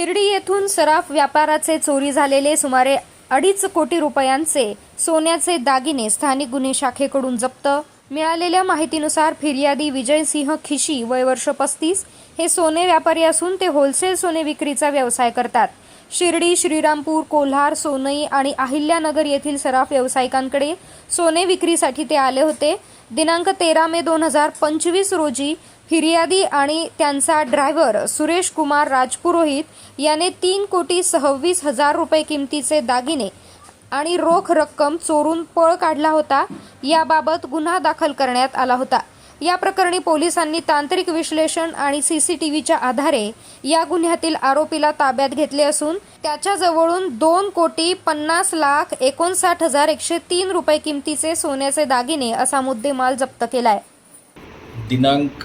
शिर्डी येथून सराफ व्यापाराचे चोरी झालेले सुमारे अडीच कोटी रुपयांचे सोन्याचे दागिने स्थानिक गुन्हे शाखेकडून जप्त मिळालेल्या माहितीनुसार फिर्यादी विजयसिंह खिशी वय वर्ष पस्तीस हे सोने व्यापारी असून ते होलसेल सोने विक्रीचा व्यवसाय करतात. शिर्डी श्रीरामपूर कोल्हार सोनई आणि अहिल्यानगर येथील सराफ व्यावसायिकांकडे सोने विक्रीसाठी ते आले होते. दिनांक तेरा मे दोन हजार पंचवीस रोजी फिर्यादी आणि त्यांचा ड्रायव्हर सुरेश कुमार राजपुरोहित याने तीन कोटी सव्वीस हजार रुपये किमतीचे दागिने आणि रोख रक्कम चोरून पळ काढला होता. याबाबत गुन्हा दाखल करण्यात आला होता. या प्रकरणी पोलिसांनी तांत्रिक विश्लेषण आणि सीसीटीव्हीच्या आधारे या गुन्ह्यातील आरोपीला ताब्यात घेतले असून त्याच्याजवळून दोन कोटी पन्नास लाख एकोणसाठ हजार एकशे तीन रुपये किमतीचे सोन्याचे दागिने असा मुद्देमाल जप्त केलाय. दिनांक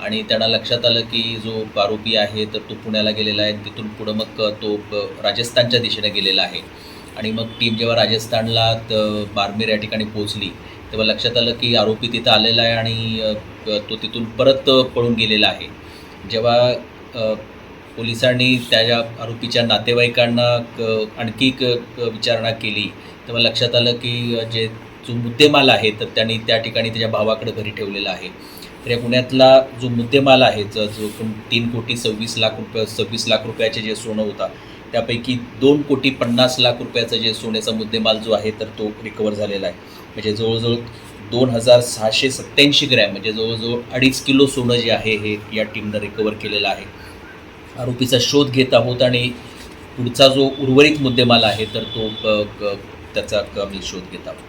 आणि त्यांना लक्षात आलं की जो आरोपी आहे तर तो पुण्याला गेलेला आहे. तिथून पुढं मग तो राजस्थानच्या दिशेने गेलेला आहे. आणि मग टीम जेव्हा राजस्थानला बारमेर या ठिकाणी पोहोचली तेव्हा लक्षात आलं की आरोपी तिथं आलेला आहे आणि तो तिथून परत पळून गेलेला आहे. जेव्हा पोलिसांनी त्या आरोपीच्या नातेवाईकांना क- आणखी एक विचारणा केली तेव्हा लक्षात आलं की जे जो मुद्देमाल आहे तर त्यांनी त्या ठिकाणी त्याच्या भावाकडे घरी ठेवलेला आहे. तर या पुण्यातला जो मुद्देमाल आहे जो जो तीन कोटी सव्वीस लाख रुपये सव्वीस लाख रुपयाचे जे सोनं होता त्यापैकी दोन कोटी पन्नास लाख रुपयाचा जे सोन्याचा मुद्देमाल जो आहे तर तो रिकवर झालेला आहे. म्हणजे जवळजवळ दोन हजार सहाशे सत्त्याऐंशी ग्रॅम म्हणजे जवळजवळ अडीच किलो सोनं जे आहे हे या टीमनं रिकवर केलेलं आहे. आरोपीचा शोध घेत आहोत आणि पुढचा जो उर्वरित मुद्देमाल आहे तर तो त्याचा आम्ही शोध घेत आहोत.